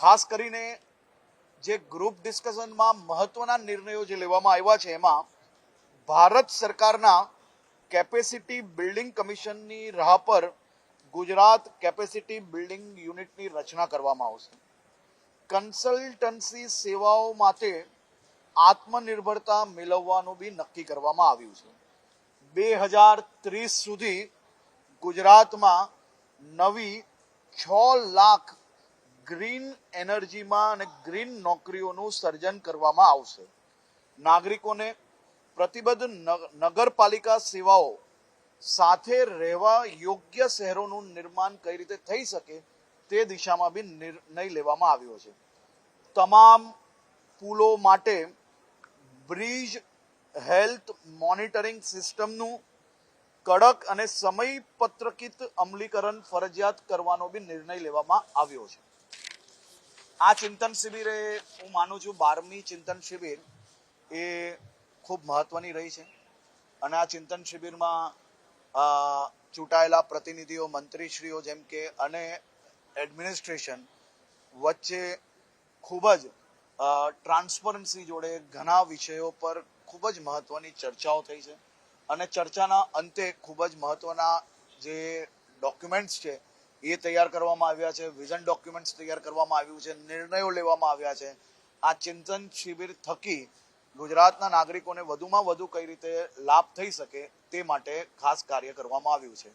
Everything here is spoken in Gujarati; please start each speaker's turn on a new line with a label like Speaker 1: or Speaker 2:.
Speaker 1: ખાસ કરીને જે ગ્રુપ ડિસ્કશનમાં મહત્વના નિર્ણયો જે લેવામાં આવ્યા છે એમાં ભારત સરકારના કેપેસિટી બિલ્ડિંગ કમિશનની રાહ પર ગુજરાત કેપેસિટી બિલ્ડિંગ યુનિટની રચના કરવામાં આવશે. કન્સલ્ટન્સી સેવાઓ માટે આત્મનિર્ભરતા મેળવવાનું બી નક્કી કરવામાં આવ્યું છે. બે હજાર ત્રીસ સુધી ગુજરાતમાં નવી છ લાખ ગ્રીન એનર્જીમાં અને ગ્રીન નોકરીઓનું સર્જન કરવામાં આવશે. નાગરિકોને પ્રતિબદ્ધ નગ- નગરપાલિકા સેવાઓ સાથે રહેવા યોગ્ય શહેરોનું નિર્માણ કઈ રીતે થઈ શકે તે દિશામાં બી નિર્ણય લેવામાં આવ્યો છે. તમામ પુલો માટે બ્રિજ હેલ્થ મોનિટરિંગ સિસ્ટમનું કડક અને સમયપત્રકિત અમલીકરણ ફરજિયાત કરવાનો બી નિર્ણય લેવામાં આવ્યો છે. આ ચિંતન શિબિરે હું માનું છું બારમી ચિંતન શિબિર એ ખૂબ મહત્વની રહી છે. અને આ ચિંતન શિબિરમાં ચૂંટાયેલા પ્રતિનિધિઓ, મંત્રીશ્રીઓ જેમ કે, અને એડમિનિસ્ટ્રેશન વચ્ચે ખૂબ જ ટ્રાન્સપરન્સી જોડે ઘણા વિષયો પર ખૂબ જ મહત્વની ચર્ચાઓ થઈ છે. અને ચર્ચાના અંતે ખૂબ જ મહત્વના જે ડોક્યુમેન્ટ્સ છે એ તૈયાર કરવામાં આવ્યા છે, વિઝન ડોક્યુમેન્ટ્સ તૈયાર કરવામાં આવ્યું છે, નિર્ણયો લેવામાં આવ્યા છે. આ ચિંતન શિબિર થકી ગુજરાતના નાગરિકોને વધુમાં વધુ કઈ રીતે લાભ થઈ શકે તે માટે ખાસ કાર્ય કરવામાં આવ્યું છે.